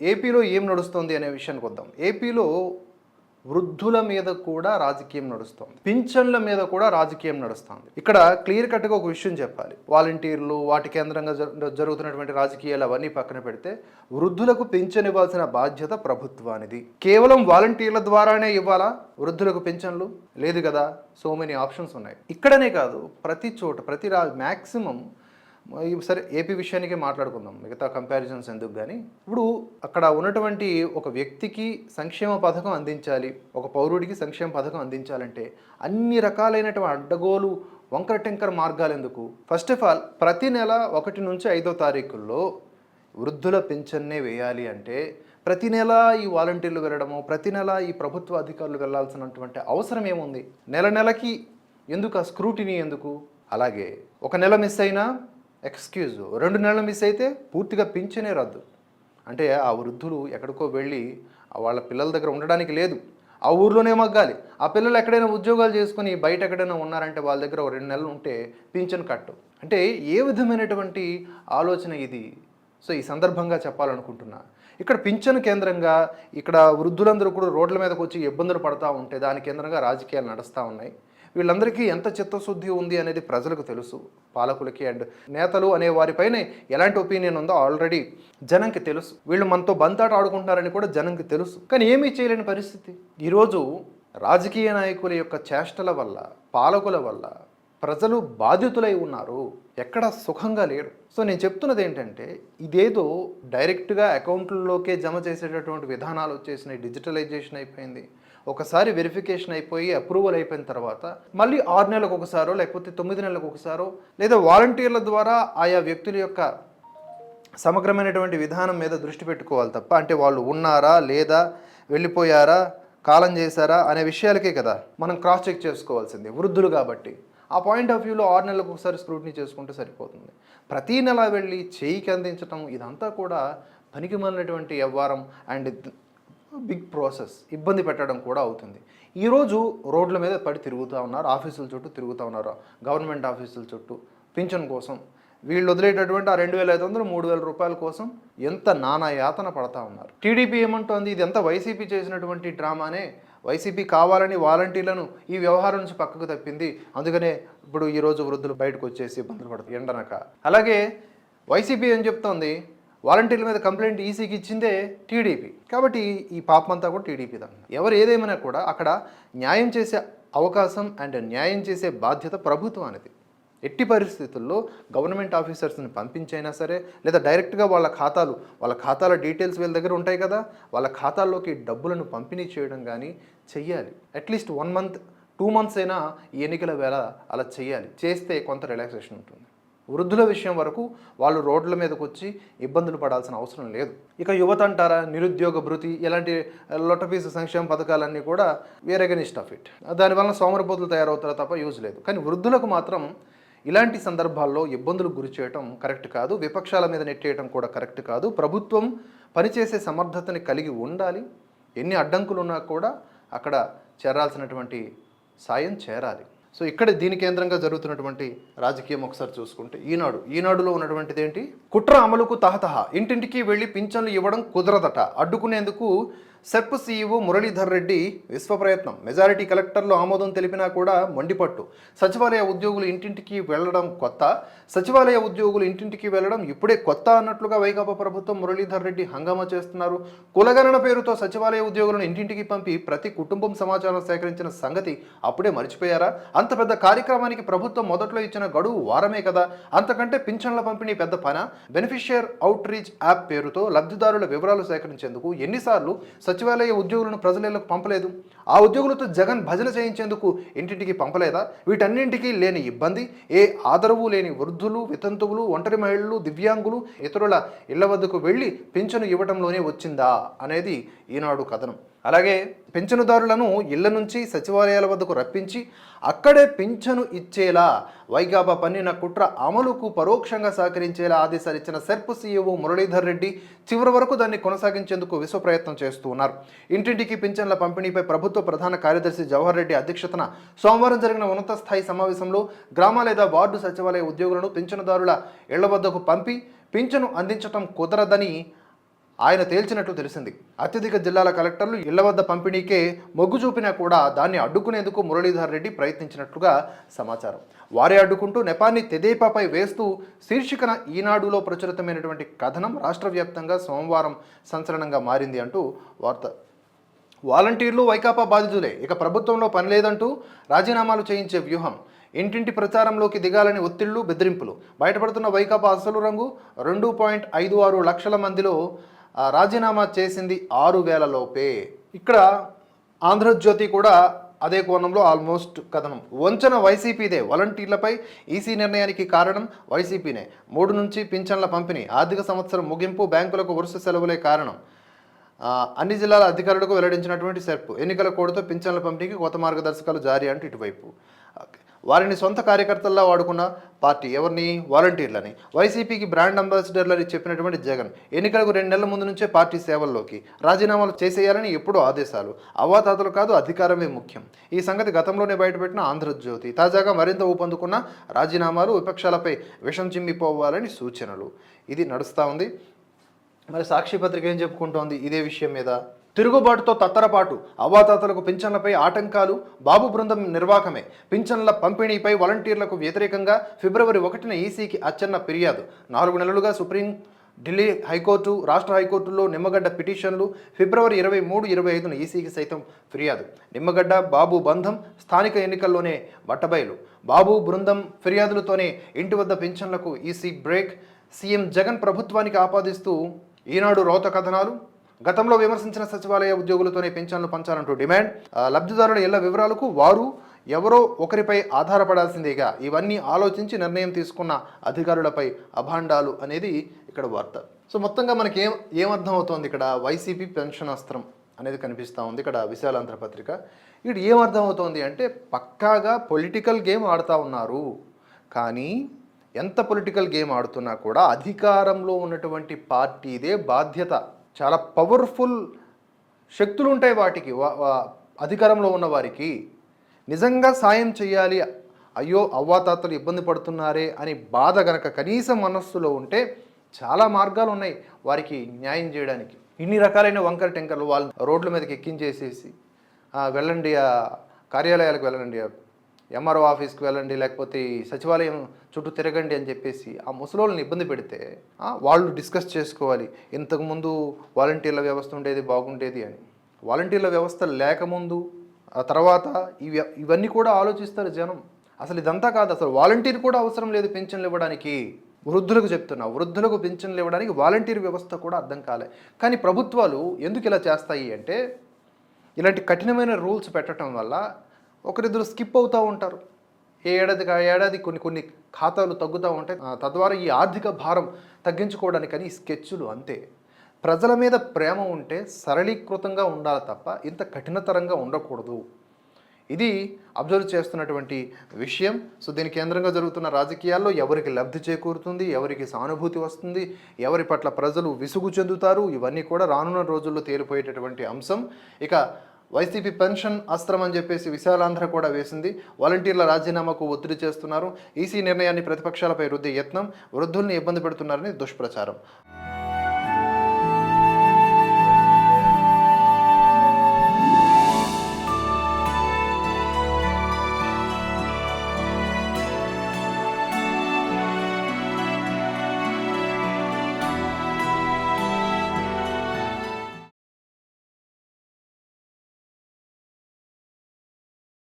ఏపీలో ఏం నడుస్తుంది అనే విషయానికి వద్దాం. ఏపీలో వృద్ధుల మీద కూడా రాజకీయం నడుస్తుంది. పింఛన్ల మీద కూడా రాజకీయం నడుస్తుంది. ఇక్కడ క్లియర్ కట్గా ఒక విషయం చెప్పాలి. వాలంటీర్లు వాటి కేంద్రంగా జరుగుతున్నటువంటి రాజకీయాలు అవన్నీ పక్కన పెడితే వృద్ధులకు పింఛన్ ఇవ్వాల్సిన బాధ్యత ప్రభుత్వానిది. కేవలం వాలంటీర్ల ద్వారానే ఇవ్వాలా? వృద్ధులకు పింఛన్లు? లేదు కదా. సో మెనీ ఆప్షన్స్ ఉన్నాయి. ఇక్కడనే కాదు ప్రతి చోట ప్రతి రా మ్యాక్సిమం సరే ఏపీ విషయానికే మాట్లాడుకుందాం. మిగతా కంపారిజన్స్ ఎందుకు కానీ ఇప్పుడు అక్కడ ఉన్నటువంటి ఒక వ్యక్తికి సంక్షేమ పథకం అందించాలి ఒక పౌరుడికి సంక్షేమ పథకం అందించాలంటే అన్ని రకాలైనటువంటి అడ్డగోలు వంకర టెంకర మార్గాలు ఎందుకు? ఫస్ట్ ఆఫ్ ఆల్ ప్రతి నెల ఒకటి నుంచి ఐదో తారీఖుల్లో వృద్ధుల పెన్షన్నే వేయాలి అంటే ప్రతి నెల ఈ వాలంటీర్లు వెళ్ళడము ప్రతి నెల ఈ ప్రభుత్వ అధికారులు వెళ్ళాల్సినటువంటి అవసరం ఏముంది? నెల నెలకి ఎందుకు ఆ స్క్రూటినీ ఎందుకు? అలాగే ఒక నెల మిస్ అయినా ఎక్స్క్యూజ్ రెండు నెలలు మిస్ అయితే పూర్తిగా పింఛనే రద్దు. అంటే ఆ వృద్ధులు ఎక్కడికో వెళ్ళి వాళ్ళ పిల్లల దగ్గర ఉండడానికి లేదు. ఆ ఊర్లోనే మగ్గాలి. ఆ పిల్లలు ఎక్కడైనా ఉద్యోగాలు చేసుకుని బయట ఎక్కడైనా ఉన్నారంటే వాళ్ళ దగ్గర ఒక రెండు నెలలు ఉంటే పింఛన్ కట్టు. అంటే ఏ విధమైనటువంటి ఆలోచన ఇది? సో ఈ సందర్భంగా చెప్పాలనుకుంటున్నా. ఇక్కడ పింఛను కేంద్రంగా ఇక్కడ వృద్ధులందరూ కూడా రోడ్ల మీదకి వచ్చి ఇబ్బందులు పడతా ఉంటే దాని కేంద్రంగా రాజకీయాలు నడుస్తూ ఉన్నాయి. వీళ్ళందరికీ ఎంత చిత్తశుద్ధి ఉంది అనేది ప్రజలకు తెలుసు పాలకులకి అండ్ నేతలు అనే వారిపైనే ఎలాంటి ఒపీనియన్ ఉందో ఆల్రెడీ జనంకి తెలుసు. వీళ్ళు మనతో బంతాట ఆడుకుంటున్నారని కూడా జనంకి తెలుసు. కానీ ఏమీ చేయలేని పరిస్థితి. ఈరోజు రాజకీయ నాయకుల యొక్క చేష్టల వల్ల పాలకుల వల్ల ప్రజలు బాధితులై ఉన్నారు. ఎక్కడ సుఖంగా లేరు. సో నేను చెప్తున్నది ఏంటంటే ఇదేదో డైరెక్ట్గా అకౌంట్లలోకే జమ చేసేటటువంటి విధానాలు వచ్చేసినాయి డిజిటలైజేషన్ అయిపోయింది. ఒకసారి వెరిఫికేషన్ అయిపోయి అప్రూవల్ అయిపోయిన తర్వాత మళ్ళీ ఆరు నెలలకు ఒకసారో లేకపోతే తొమ్మిది నెలలకు ఒకసారో లేదా వాలంటీర్ల ద్వారా ఆయా వ్యక్తుల యొక్క సమగ్రమైనటువంటి విధానం మీద దృష్టి పెట్టుకోవాలి తప్ప అంటే వాళ్ళు ఉన్నారా లేదా వెళ్ళిపోయారా కాలం చేశారా అనే విషయాలకే కదా మనం క్రాస్ చెక్ చేసుకోవాల్సింది వృద్ధులు కాబట్టి. ఆ పాయింట్ ఆఫ్ వ్యూలో ఆరు నెలలకు ఒకసారి స్క్రూటినీ చేసుకుంటే సరిపోతుంది. ప్రతీ నెల వెళ్ళి చేయికి అందించడం ఇదంతా కూడా పనికి మాలినటువంటి వ్యవహారం అండ్ బిగ్ ప్రాసెస్ ఇబ్బంది పెట్టడం కూడా అవుతుంది. ఈరోజు రోడ్ల మీద పడి తిరుగుతూ ఉన్నారు ఆఫీసుల చుట్టూ తిరుగుతూ ఉన్నారు గవర్నమెంట్ ఆఫీసుల చుట్టూ పింఛన్ కోసం. వీళ్ళు వదిలేటటువంటి ఆ రెండు వేల ఐదు వందలు మూడు వేల రూపాయల కోసం ఎంత నానా యాతన పడతా ఉన్నారు. టీడీపీ ఏమంటోంది? ఇది ఎంత వైసీపీ చేసినటువంటి డ్రామానే? వైసీపీ కావాలని వాలంటీర్లను ఈ వ్యవహారం నుంచి పక్కకు తప్పింది. అందుకనే ఇప్పుడు ఈరోజు వృద్ధులు బయటకు వచ్చేసి ఇబ్బందులు పడుతుంది ఎండనక. అలాగే వైసీపీ ఏం చెప్తోంది? వాలంటీర్ల మీద కంప్లైంట్ ఈసీకి ఇచ్చిందే టీడీపీ. కాబట్టి ఈ పాపమంతా కూడా టీడీపీ ఎవరు ఏదేమైనా కూడా అక్కడ న్యాయం చేసే అవకాశం అండ్ న్యాయం చేసే బాధ్యత ప్రభుత్వానికి ఎట్టి పరిస్థితుల్లో గవర్నమెంట్ ఆఫీసర్స్ని పంపించైనా సరే లేదా డైరెక్ట్గా వాళ్ళ ఖాతాలు వాళ్ళ ఖాతాల డీటెయిల్స్ వీళ్ళ దగ్గర ఉంటాయి కదా వాళ్ళ ఖాతాల్లోకి డబ్బులను పంపిణీ చేయడం కానీ చెయ్యాలి. At least one month two months అయినా ఈ ఎన్నికల వేళ అలా చేయాలి చేస్తే కొంత రిలాక్సేషన్ ఉంటుంది. వృద్ధుల విషయం వరకు వాళ్ళు రోడ్ల మీదకి వచ్చి ఇబ్బందులు పడాల్సిన అవసరం లేదు. ఇక యువత అంటారా నిరుద్యోగ భృతి ఇలాంటి లొట్టపీసు సంక్షేమ పథకాలన్నీ కూడా వేరే గనిస్ట్ ఆఫ్ ఇట్ దానివల్ల సోమరపోతులు తయారవుతారా తప్ప యూజ్ లేదు. కానీ వృద్ధులకు మాత్రం ఇలాంటి సందర్భాల్లో ఇబ్బందులు గురి చేయటం కరెక్ట్ కాదు. విపక్షాల మీద నెట్టేయటం కూడా కరెక్ట్ కాదు. ప్రభుత్వం పనిచేసే సమర్థతని కలిగి ఉండాలి. ఎన్ని అడ్డంకులు ఉన్నా కూడా అక్కడ చేరాల్సినటువంటి సాయం చేరాలి. సో ఇక్కడ దీని కేంద్రంగా జరుగుతున్నటువంటి రాజకీయం ఒకసారి చూసుకుంటే ఈనాడు ఈనాడులో ఉన్నటువంటిది ఏంటి? కుట్ర అమలుకు తహతహ. ఇంటింటికి వెళ్ళి పింఛన్లు ఇవ్వడం కుదరదట. అడ్డుకునేందుకు సెర్ప్ సీఈఓ మురళీధర్ రెడ్డి విశ్వ ప్రయత్నం మెజారిటీ కలెక్టర్లు ఆమోదం తెలిపినా కూడా మండిపట్టు. సచివాలయ ఉద్యోగులు ఇంటింటికి వెళ్ళడం కొత్త. సచివాలయ ఉద్యోగులు ఇంటింటికి వెళ్ళడం ఇప్పుడే కొత్త అన్నట్లుగా వైకాపా ప్రభుత్వం మురళీధర్ రెడ్డి హంగామా చేస్తున్నారు. కులగణన పేరుతో సచివాలయ ఉద్యోగులను ఇంటింటికి పంపి ప్రతి కుటుంబం సమాచారం సేకరించిన సంగతి అప్పుడే మర్చిపోయారా? అంత పెద్ద కార్యక్రమానికి ప్రభుత్వం మొదట్లో ఇచ్చిన గడువు వారమే కదా. అంతకంటే పింఛన్ల పంపిణీ పెద్ద పన? బెనిఫిషియర్ అవుట్ రీచ్ యాప్ పేరుతో లబ్ధిదారుల వివరాలు సేకరించేందుకు ఎన్నిసార్లు సచివాలయ ఉద్యోగులను ప్రజలకు పంపలేదు. ఆ ఉద్యోగులతో జగన్ భజన చేయించేందుకు ఇంటింటికి పంపలేదా? వీటన్నింటికీ లేని ఇబ్బంది ఏ ఆదరవు లేని వృద్ధులు వితంతువులు ఒంటరి మహిళలు దివ్యాంగులు ఇతరుల ఇళ్ళ వద్దకు వెళ్ళి పింఛను ఇవ్వడంలోనే వచ్చిందా? అనేది ఈనాడు కథనం. అలాగే పింఛనుదారులను ఇళ్ళ నుంచి సచివాలయాల వద్దకు రప్పించి అక్కడే పింఛను ఇచ్చేలా వైకాపా పన్నిన కుట్ర అమలుకు పరోక్షంగా సహకరించేలా ఆదేశాలు ఇచ్చిన సెర్పు సీఈఓ మురళీధర్ రెడ్డి చివరి వరకు దాన్ని కొనసాగించేందుకు విశ్వ ప్రయత్నం చేస్తూ ఉన్నారు. ఇంటింటికి పింఛన్ల పంపిణీపై ప్రభుత్వ ప్రధాన కార్యదర్శి జవహర్ రెడ్డి అధ్యక్షతన సోమవారం జరిగిన ఉన్నత స్థాయి సమావేశంలో గ్రామ లేదా వార్డు సచివాలయ ఉద్యోగులను పింఛనుదారుల ఇళ్ళ వద్దకు పంపి పింఛను అందించడం కుదరదని ఆయన తేల్చినట్లు తెలిసింది. అత్యధిక జిల్లాల కలెక్టర్లు ఇళ్ళ వద్ద పంపిణీకే మొగ్గు చూపినా కూడా దాన్ని అడ్డుకునేందుకు మురళీధర్ రెడ్డి ప్రయత్నించినట్లుగా సమాచారం. వారే అడ్డుకుంటూ నెపాన్ని తెదేపాపై వేస్తూ శీర్షికన ఈనాడులో ప్రచురితమైనటువంటి కథనం రాష్ట్ర వ్యాప్తంగా సోమవారం సంచలనంగా మారింది అంటూ వార్త. వాలంటీర్లు వైకాపా బాధితులే. ఇక ప్రభుత్వంలో పని లేదంటూ రాజీనామాలు చేయించే వ్యూహం. ఇంటింటి ప్రచారంలోకి దిగాలని ఒత్తిళ్ళు బెదిరింపులు. బయటపడుతున్న వైకాపా అసలు రంగు రెండు పాయింట్ ఐదు ఆరు లక్షల మందిలో రాజీనామా చేసింది ఆరు వేల లోపే ఇక్కడ ఆంధ్రజ్యోతి కూడా అదే కోణంలో ఆల్మోస్ట్ కథనం. వంచన వైసీపీదే వాలంటీర్లపై ఈసీ నిర్ణయానికి కారణం వైసీపీనే. మూడు నుంచి పింఛన్ల పంపిణీ ఆర్థిక సంవత్సరం ముగింపు బ్యాంకులకు వరుస సెలవులే కారణం. అన్ని జిల్లాల అధికారులకు వెల్లడించినటువంటి సెర్ప్. ఎన్నికల కోడ్తో పింఛన్ల పంపిణీకి కొత్త మార్గదర్శకాలు జారీ అంటూ ఇటువైపు. వారిని సొంత కార్యకర్తల్లా వాడుకున్న పార్టీ ఎవరిని? వాలంటీర్లని. వైసీపీకి బ్రాండ్ అంబాసిడర్లని చెప్పినటువంటి జగన్ ఎన్నికలకు రెండు నెలల ముందు నుంచే పార్టీ సేవల్లోకి రాజీనామాలు చేసేయాలని ఎప్పుడూ ఆదేశాలు. అవ్వాతాతలు కాదు అధికారమే ముఖ్యం. ఈ సంగతి గతంలోనే బయటపెట్టిన ఆంధ్రజ్యోతి. తాజాగా మరింత ఊపందుకున్న రాజీనామాలు విపక్షాలపై విషం చిమ్మిపోవాలని సూచనలు. ఇది నడుస్తూ ఉంది. మరి సాక్షి పత్రిక ఏం చెప్పుకుంటోంది? ఇదే విషయం మీద. తిరుగుబాటుతో తత్తరపాటు అవ్వాతాతలకు పింఛన్లపై ఆటంకాలు బాబు బృందం నిర్వాకమే. పింఛన్ల పంపిణీపై వాలంటీర్లకు వ్యతిరేకంగా ఫిబ్రవరి ఒకటిన ఈసీకి అచ్చన్న ఫిర్యాదు. నాలుగు నెలలుగా సుప్రీం ఢిల్లీ హైకోర్టు రాష్ట్ర హైకోర్టులో నిమ్మగడ్డ పిటిషన్లు ఫిబ్రవరి ఇరవై మూడు ఇరవై ఐదున ఈసీకి సైతం ఫిర్యాదు. నిమ్మగడ్డ బాబు బంధం స్థానిక ఎన్నికల్లోనే బట్టబయలు. బాబు బృందం ఫిర్యాదులతోనే ఇంటి వద్ద పింఛన్లకు ఈసీ బ్రేక్. సీఎం జగన్ ప్రభుత్వానికి ఆపాదిస్తూ ఈనాడు రోత కథనాలు. గతంలో విమర్శించిన సచివాలయ ఉద్యోగులతోనే పెన్షన్లు పంచాలంటూ డిమాండ్. లబ్ధిదారుల ఇళ్ళ వివరాలకు వారు ఎవరో ఒకరిపై ఆధారపడాల్సిందేగా ఇవన్నీ ఆలోచించి నిర్ణయం తీసుకున్న అధికారులపై అభాండాలు అనేది ఇక్కడ వార్త. సో మొత్తంగా మనకి ఏం ఏమర్థం అవుతోంది ఇక్కడ? వైసీపీ పెన్షన్ అస్త్రం అనేది కనిపిస్తూ ఉంది ఇక్కడ విశాలాంధ్ర పత్రిక. ఇక్కడ ఏమర్థం అవుతోంది అంటే పక్కాగా పొలిటికల్ గేమ్ ఆడుతూ ఉన్నారు. కానీ ఎంత పొలిటికల్ గేమ్ ఆడుతున్నా కూడా అధికారంలో ఉన్నటువంటి పార్టీదే బాధ్యత. చాలా పవర్ఫుల్ శక్తులు ఉంటాయి వాటికి వా- అధికారంలో ఉన్న వారికి. నిజంగా సాయం చేయాలి అయ్యో అవ్వాతాతలు ఇబ్బంది పడుతున్నారే అని బాధ గనక కనీసం మనస్సులో ఉంటే చాలా మార్గాలు ఉన్నాయి వారికి న్యాయం చేయడానికి. ఇన్ని రకాలైన వంకర టెంకర్లు వాళ్ళు రోడ్ల మీదకి ఎక్కించేసేసి వెళ్ళండి ఆ కార్యాలయాలకు వెళ్ళండి ఎంఆర్ఓ ఆఫీస్కి వెళ్ళండి లేకపోతే సచివాలయం చుట్టూ తిరగండి అని చెప్పేసి ఆ ముసలోళ్ళని ఇబ్బంది పెడితే వాళ్ళు డిస్కస్ చేసుకోవాలి. ఇంతకుముందు వాలంటీర్ల వ్యవస్థ ఉండేది బాగుండేది అని. వాలంటీర్ల వ్యవస్థ లేకముందు ఆ తర్వాత ఇవి ఇవన్నీ కూడా ఆలోచిస్తారు జనం. అసలు ఇదంతా కాదు అసలు వాలంటీర్ కూడా అవసరం లేదు పెన్షన్లు ఇవ్వడానికి. వృద్ధులకు చెప్తున్నా వృద్ధులకు పెన్షన్లు ఇవ్వడానికి వాలంటీర్ వ్యవస్థ కూడా అర్థం కాలే. కానీ ప్రభుత్వాలు ఎందుకు ఇలా చేస్తాయి అంటే ఇలాంటి కఠినమైన రూల్స్ పెట్టడం వల్ల ఒకరిద్దరు స్కిప్ అవుతూ ఉంటారు. ఏ ఏడాదికి ఏడాది కొన్ని కొన్ని ఖాతాలు తగ్గుతూ ఉంటాయి. తద్వారా ఈ ఆర్థిక భారం తగ్గించుకోవడానికని ఈ స్కెచ్లు అంతే. ప్రజల మీద ప్రేమ ఉంటే సరళీకృతంగా ఉండాలి తప్ప ఇంత కఠినతరంగా ఉండకూడదు. ఇది అబ్జర్వ్ చేస్తున్నటువంటి విషయం. సో దీని కేంద్రంగా జరుగుతున్న రాజకీయాల్లో ఎవరికి లబ్ధి చేకూరుతుంది ఎవరికి సానుభూతి వస్తుంది ఎవరి పట్ల ప్రజలు విసుగు చెందుతారు ఇవన్నీ కూడా రానున్న రోజుల్లో తేలిపోయేటటువంటి అంశం. ఇక వైసీపీ పెన్షన్ అస్త్రం అని చెప్పేసి విశాలాంధ్ర కూడా వేసింది. వాలంటీర్ల రాజీనామాకు ఒత్తిడి చేస్తున్నారు. ఈసీ నిర్ణయాన్ని ప్రతిపక్షాలపై రుద్దే యత్నం వృద్ధుల్ని ఇబ్బంది పెడుతున్నారని దుష్ప్రచారం.